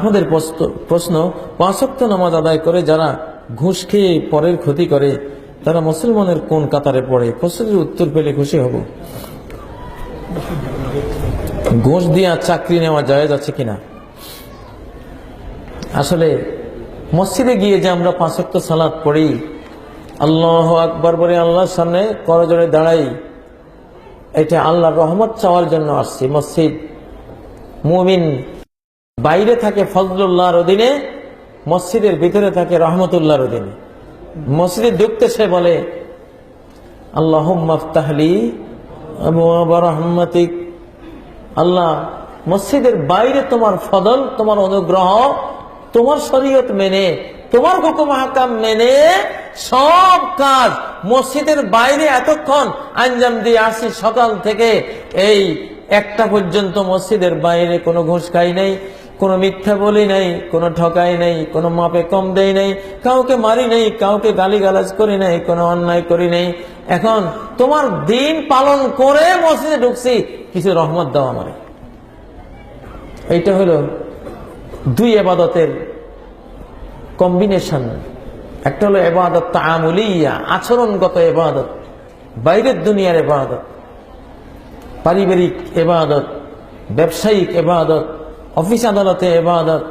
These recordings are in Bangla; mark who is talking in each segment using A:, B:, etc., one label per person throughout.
A: আমাদের প্রশ্ন- পাঁচক্ত নামাজ আদায় করে যারা ঘুষ খেয়ে পরের ক্ষতি করে, তারা মুসলমানের কোন কাতারে পড়ে? প্রশ্নের উত্তর পেলে খুশি হব। ঘুষ দিয়া চাকরি নেওয়া যায় যাচ্ছে কিনা? আসলে, মসজিদে গিয়ে যে আমরা পাঁচক্ত সালাদ পড়ি, আল্লাহ আকবর বলে আল্লাহর সামনে করজোড়ে দাঁড়াই, এটা আল্লাহর রহমত চাওয়ার জন্য আসছি। মসজিদ, মুমিন বাইরে থাকে ফজলুল্লাহর অধীনে, মসজিদের ভিতরে থাকে রহমতুল্লাহর অধীনে। মসজিদে ঢুকতে সে বলে আল্লাহ মাফতাহলি রহমতিক। আল্লাহ, মসজিদের বাইরে তোমার ফদল, তোমার অনুগ্রহ, তোমার শরীয়ত মেনে, তোমার হুকুম হাকাম মেনে সব কাজ মসজিদের বাইরে এতক্ষণ আঞ্জাম দিয়ে আসি সকাল থেকে। এই একটা পর্যন্ত মসজিদের বাইরে কোনো ঘুষ খাই নাই। কোনো মিথ্যা বলি নাই, কোনো ঠকাই নাই, কোনো মাপে কম দেই নাই, কাউকে মারি নাই, কাউকে গালিগালাজ করি নাই, কোনো অন্যায় করি নাই। এখন তোমার দিন পালন করে মসজিদে ঢুকছি, কিছু রহমত দাও আমারে। এইটা হলো দুই এবাদতের কম্বিনেশন। একটা হলো এবাদত তামুলিয়া আচরণগত এবাদত, বাইরের দুনিয়ার এবাদত, পারিবারিক এবাদত, ব্যবসায়িক এবাদত অফিস আদালতে এবাদত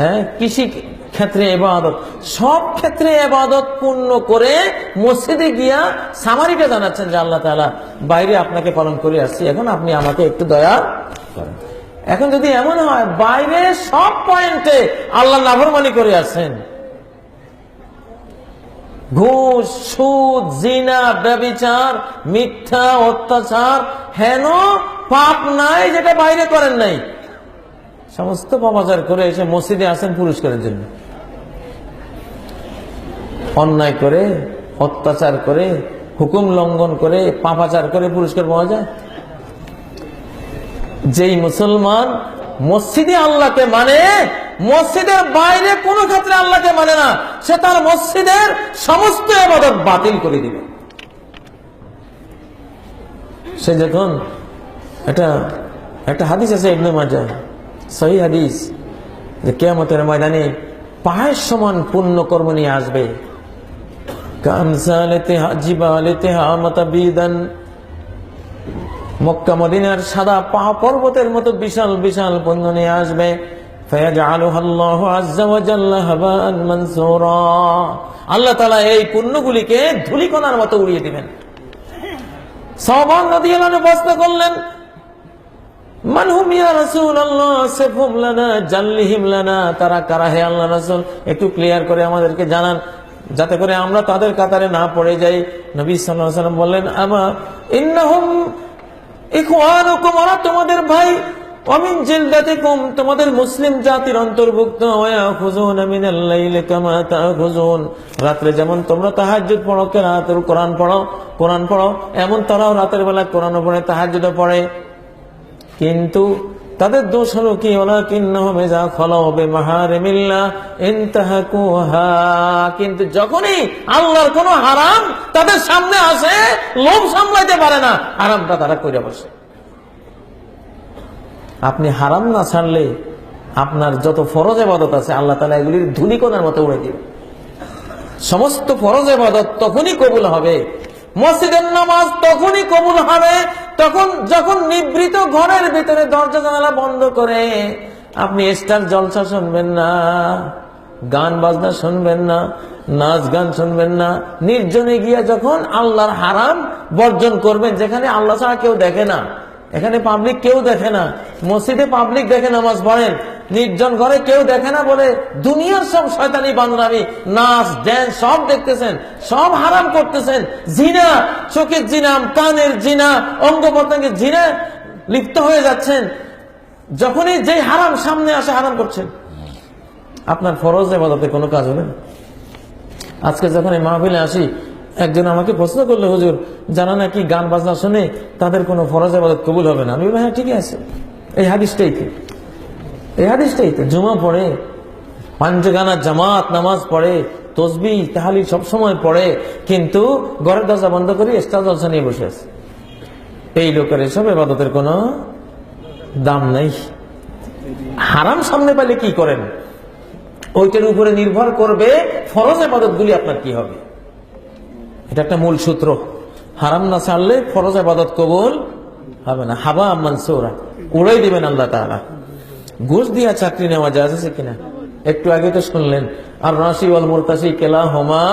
A: হ্যাঁ কৃষি ক্ষেত্রে এবাদত, সব ক্ষেত্রে এবাদত পূর্ণ করে মসজিদে গিয়া সামারিটা জানাচ্ছেন যে আল্লাহ তালা বাইরে আপনাকে পালন করে আসছি, এখন আপনি আমাকে একটু দয়া করেন। এখন যদি এমন হয়, বাইরে সব পয়েন্টে আল্লাহ নাফরমানি করে আসেন ঘুষ, সুদ, জিনা, ব্যবিচার, মিথ্যা, অত্যাচার, হেন পাপ নাই যেটা বাইরে করেন নাই। সমস্ত পাপাচার করে এসে মসজিদে আসেন পুরস্কারের জন্য। অন্যায় করে, অত্যাচার করে, হুকুম লঙ্ঘন করে, পাপাচার করে পুরস্কার পাওয়া যায়? যেই মুসলমান মসজিদে আল্লাহকে মানে মসজিদের বাইরে কোনো ক্ষেত্রে আল্লাহকে মানে না, সে তার মসজিদের সমস্ত এবাদত বাতিল করে দিবে। সে যখন এটা একটা হাদিস আছে ইবনে মাজা সহি হাদিস যে কেয়ামতের ময়দানে পায়ের সমান পুণ্য কর্ম নিয়ে আসবে। মক্কা, মদিনার সাদা পাহা পর্বতের মতো বিশাল বিশাল পণ্য নিয়ে আসবে। আল্লাহ তালা এই পুণ্যগুলিকে ধুলিকণার মতো উড়িয়ে দিবেন। সবান নদী প্রশ্ন করলেন হুম ইয়া রাসূলুল্লাহ, সিফহুম লানা, জাল্লিহিম লানা। তারা কারা? হে আল্লাহ রাসূল, একটু ক্লিয়ার করে আমাদেরকে জানান, যাতে করে আমরা তাদের কাতারে না পড়ে যাই। নবী সাল্লাল্লাহু আলাইহি ওয়াসাল্লাম বললেন, আমা, ইন্নাহুম ইখওয়ানুকুম, ওরা তোমাদের ভাই, অমিন জিলদাতিকুম, তোমাদের মুসলিম জাতির অন্তর্ভুক্ত। ওয়া খুজুন মিনাল লাইলি কামা তাখুজুন রাতে যেমন তোমরা তাহাজ্জুদ পড়ো, কেরাতুল কোরআন পড়ো কোরআন পড়ো, এমন তারাও রাতের বেলা কোরআনও পড়ে তাহাজ্জুদও পড়ে। কিন্তু তাদের দোষ হলো কি? ওলা কিন্নহম যা খলা হবে মাহারেমিল্লা ইনতাহাকুহা। কিন্তু যখনই আল্লাহর কোন হারাম তাদের সামনে আসে, লোভ সামলাইতে পারে না, হারামটা তারা করে বসে। আপনি হারাম না ছাড়লে আপনার যত ফরজ এবাদত আছে, আল্লাহ তালা এগুলির ধুলিকোনার মতো উড়ে দিবে সমস্ত ফরজ এবাদত তখনই কবুল হবে, মসজিদের নামাজ তখনই কবুল হবে তখন যখন নিবৃত ঘরের ভিতরে দরজা জানালা বন্ধ করে, আপনি স্টার জলসা শুনবেন না, গান বাজনা শুনবেন না, নাচ গান শুনবেন না, নির্জনে গিয়া যখন আল্লাহর হারাম বর্জন করবেন, যেখানে আল্লাহ ছাড়া কেউ দেখে না, এখানে পাবলিক কেউ দেখে না, মসজিদে পাবলিক দেখে নামাজ পড়েন নির্জন ঘরে কেউ দেখে না বলে, দুনিয়ার সব শয়তানি বান্দরামি, নাচ ড্যান্স সব দেখতেছেন, সব হারাম করতেছেন। জিনা, চোখের জিনাম কানের জিনা, অঙ্গ প্রত্যঙ্গের জিনা লিপ্ত হয়ে যাচ্ছেন। যখনই যে হারাম সামনে আসে, হারাম করছেন। আপনার ফরজ এবাদতে কোনো কাজ হবে আজকে যখন এই মাহফিলে আসি, একজন আমাকে প্রশ্ন করল, হুজুর যারা নাকি গান বাজনা শুনে তাদের কোনো ফরজ আবাদত কবুল হবে না? আমি হ্যাঁ ঠিকই আছে। এই হাদিসটাই তো এই হাদিসটাই তো জুমা পড়ে পাঞ্চগানা জামাত নামাজ পড়ে তসবি তাহালি সব সময় পড়ে, কিন্তু ঘরের দরজা বন্ধ করে এক্সট্রা জলসা নিয়ে বসে আছে। এই লোকের এসব এবাদতের কোনো দাম নাই। হারাম সামনে পেলে কি করেন? ওইটার উপরে নির্ভর করবে ফরজ আবাদতগুলি আপনার কি হবে। এটা একটা মূল সূত্র। হারাম না ছাড়লে ফরজ আবাদত কবুল হবে না। হাবা মানসুরা উড়াই দিবেন আল্লাহ তাআলা। ঘুষ দিয়া চাকরি নেওয়া যায় আছে কিনা? একটু আগে তো শুনলেন আর রাশি ওয়াল মুরতাসি কেলা হোমা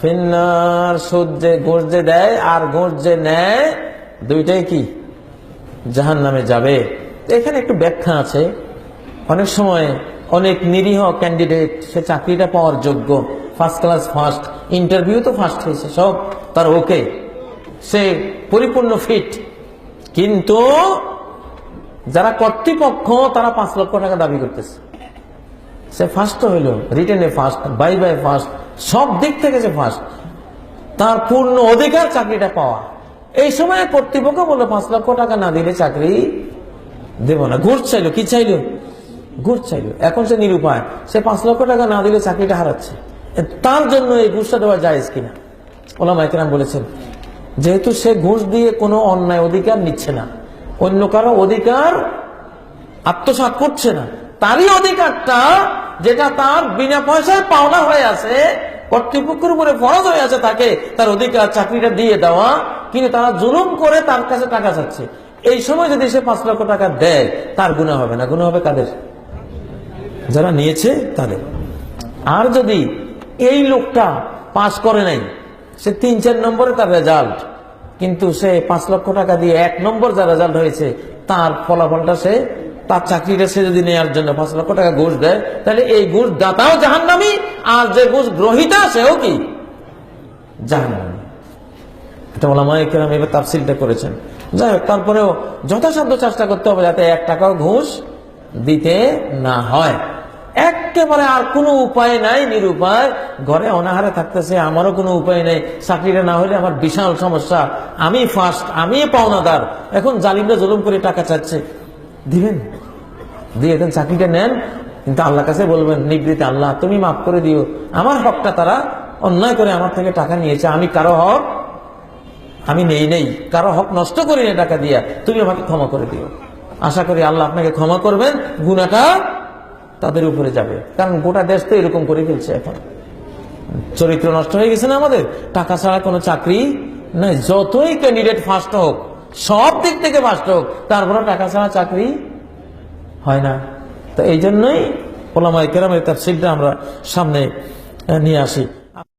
A: ফিন্নার, সুদ যে ঘুষ যে দেয় আর ঘুষ যে নেয়, দুইটাই কি? জাহান নামে যাবে। এখানে একটু ব্যাখ্যা আছে। অনেক সময় অনেক নিরীহ ক্যান্ডিডেট সে চাকরিটা পাওয়ার যোগ্য ফার্স্ট ক্লাস ফার্স্ট ইন্টারভিউ তো ফার্স্ট হয়েছে, সব তার ওকে সে পরিপূর্ণ ফিট কিন্তু যারা কর্তৃপক্ষ, তারা পাঁচ লক্ষ টাকা দাবি করতেছে। সে ফার্স্ট হইল রিটেনে ফার্স্ট বাই বাই ফার্স্ট সব দিক থেকে সে ফার্স্ট তার পূর্ণ অধিকার চাকরিটা পাওয়া। এই সময় কর্তৃপক্ষ বলল, পাঁচ লক্ষ টাকা না দিলে চাকরি দেব না। ঘুষ চাইলো, কি চাইলো? ঘুষ চাইলো। এখন সে নিরুপায়। সে পাঁচ লক্ষ টাকা না দিলে চাকরিটা হারাচ্ছে। তার জন্য এই ঘুষটা দেওয়া যায় কিনা? ওলা মাইকেরাম বলেছেন, যেহেতু সে ঘুষ দিয়ে কোনো অন্যায় অধিকার নিচ্ছে না। অন্য কারও অধিকার আত্মসাৎ করছে না। তারই অধিকারটা যেটা তার বিনা পয়সায় পাওনা হয়ে আছে, কর্তৃপক্ষের উপরে ফরজ হয়ে আছে তাকে তার অধিকার, চাকরিটা দিয়ে দেওয়া, কিন্তু তারা জুলুম করে তার কাছে টাকা চাচ্ছে। এই সময় যদি সে পাঁচ লক্ষ টাকা দেয়, তার গুণা হবে না। গুণা হবে কাদের? যারা নিয়েছে, তাদের। আর যদি এই লোকটা পাশ করে নাই, সে তিন চার নম্বরে তার রেজাল্ট কিন্তু সে পাঁচ লক্ষ টাকা দিয়ে এক নম্বর যা রেজাল্ট হয়েছে, তার ফলাফলটা সে, তার চাকরিটা সে যদি নেওয়ার জন্য পাঁচ লক্ষ টাকা ঘুষ দেয়, তাহলে এই ঘুষ দাতাও জাহান্নামি, আর যে ঘুষ গ্রহিতা সেও কি? জাহান্নামি। এটা ওলামাই কেরাম এবার তাফসিলটা করেছেন। যাই হোক, তারপরেও যথাসাধ্য চেষ্টা করতে হবে যাতে এক টাকাও ঘুষ দিতে না হয়। একেবারে আর কোনো উপায় নাই, নিরুপায়। ঘরে অনাহারে থাকতেছে, আমারও কোনো উপায় নেই। চাকরিটা না হলে আমার বিশাল সমস্যা। আমি ফার্স্ট আমি পাওনাদার। এখন জালিমরা জুলুম করে টাকা চাচ্ছে। দিবেন? দিয়ে দেন, চাকরিটা নেন। কিন্তু আল্লাহ কাছে বলবেন নিবৃত্তি আল্লাহ, তুমি মাফ করে দিও। আমার হকটা তারা অন্যায় করে আমার থেকে টাকা নিয়েছে। আমি কারও হক, আমি নেই নেই। কারও হক নষ্ট করি না টাকা দিয়া। তুমি আমাকে ক্ষমা করে দিও। আশা করি আল্লাহ আপনাকে ক্ষমা করবেন। গুণাটা তাদের উপরে যাবে। কারণ গোটা দেশ তো এরকম করে ফেলছে এখন। চরিত্র নষ্ট হয়ে গেছে না আমাদের? টাকা ছাড়া কোনো চাকরি নাই। যতই ক্যান্ডিডেট ফার্স্ট হোক, সব দিক থেকে ফার্স্ট হোক তারপরে টাকা ছাড়া চাকরি হয় না। তো এই জন্যই ওলামাই কেরামের তার সিটটা আমরা সামনে নিয়ে আসি।